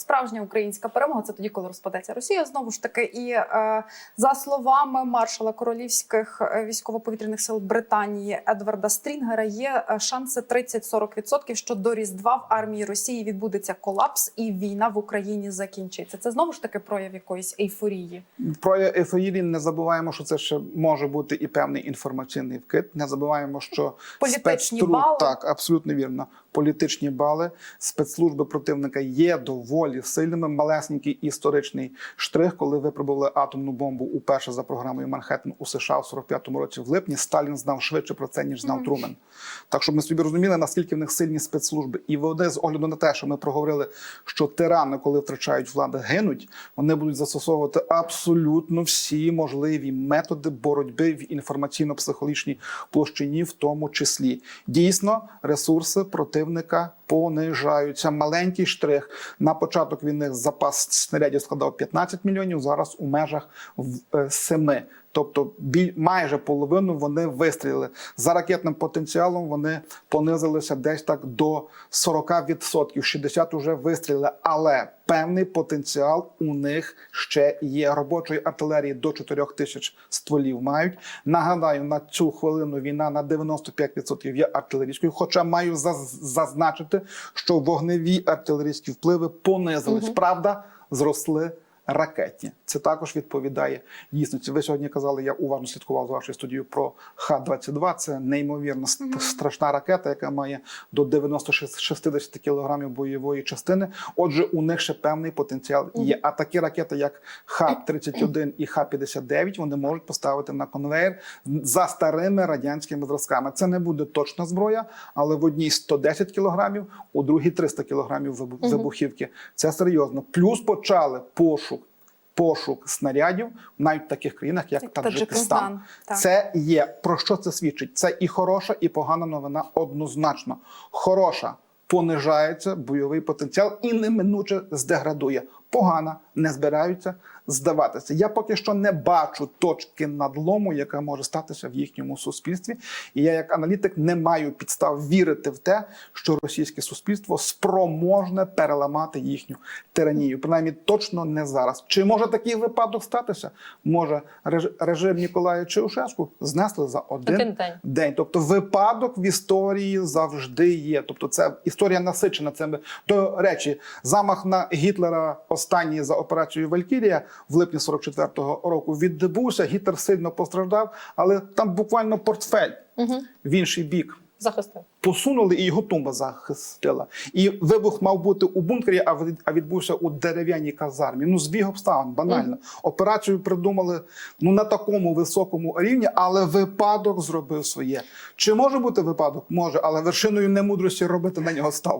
Справжня українська перемога це тоді, коли розпадеться Росія. Знову ж таки, і е, за словами маршала королівських е, військово-повітряних сил Британії Едварда Стрінгера, є е, шанси 30-40%, що до різдва в армії Росії відбудеться колапс, і війна в Україні закінчиться. Це знову ж таки прояв якоїсь ейфорії. Про ефоїрі не забуваємо, що це ще може бути і певний інформаційний вкид. Не забуваємо, що Політичні спецтру- бали. так абсолютно вірно. Політичні бали спецслужби противника є доволі сильними. Малесенький історичний штрих, коли випробували атомну бомбу уперше за програмою Манхеттен у США в 45-му році в липні. Сталін знав швидше про це ніж знав Мгм. Трумен. Так щоб ми собі розуміли, наскільки в них сильні спецслужби, і вони з огляду на те, що ми проговорили, що тирани, коли втрачають владу, гинуть, вони будуть застосовувати абсолютно всі можливі методи боротьби в інформаційно-психологічній площині, в тому числі. Дійсно, ресурси противника понижаються. Маленький штрих на початок війни запас снарядів складав 15 мільйонів. Зараз у межах в- е, 7. Тобто біль, майже половину вони вистрілили. За ракетним потенціалом вони понизилися десь так до 40%. 60 вже вистрілили. Але певний потенціал у них ще є. Робочої артилерії до 4 тисяч стволів мають. Нагадаю, на цю хвилину війна на 95% є артилерійською. Хоча маю заз- зазначити, що вогневі артилерійські впливи понизились. Правда, зросли ракетні. Це також відповідає дійсності. Ви сьогодні казали, я уважно слідкував за вашою студією про Х-22. Це неймовірно страшна ракета, яка має до 90-60 кілограмів бойової частини. Отже, у них ще певний потенціал є. А такі ракети, як Х-31 і Х-59, вони можуть поставити на конвейер за старими радянськими зразками. Це не буде точна зброя, але в одній 110 кілограмів, у другій 300 кілограмів вибухівки. Це серйозно. Плюс почали пошук. Пошук снарядів навіть в таких країнах, як. Таджикистан. Це є про що це свідчить? Це і хороша, і погана новина однозначно. Хороша понижається бойовий потенціал і неминуче здеградує. Погана не збираються здаватися. Я поки що не бачу точки надлому, яка може статися в їхньому суспільстві. І я, як аналітик, не маю підстав вірити в те, що російське суспільство спроможне переламати їхню тиранію. Принаймні, точно не зараз. Чи може такий випадок статися? Може, режим Ніколая Чаушеску знесли за один, Один день. день. Тобто випадок в історії завжди є. Тобто, це історія насичена цими. До речі, замах на Гітлера останній за операцією Валькірія в липні 44-го року відбувся. Гітлер сильно постраждав, але там буквально портфель Угу. в інший бік. Захистив. Посунули і його тумба захистила. І вибух мав бути у бункері, а від- а відбувся у дерев'яній казармі. Ну, збіг обставин, банально. Операцію придумали ну на такому високому рівні, але випадок зробив своє. Чи може бути випадок? Може, але вершиною немудрості робити на нього ставку.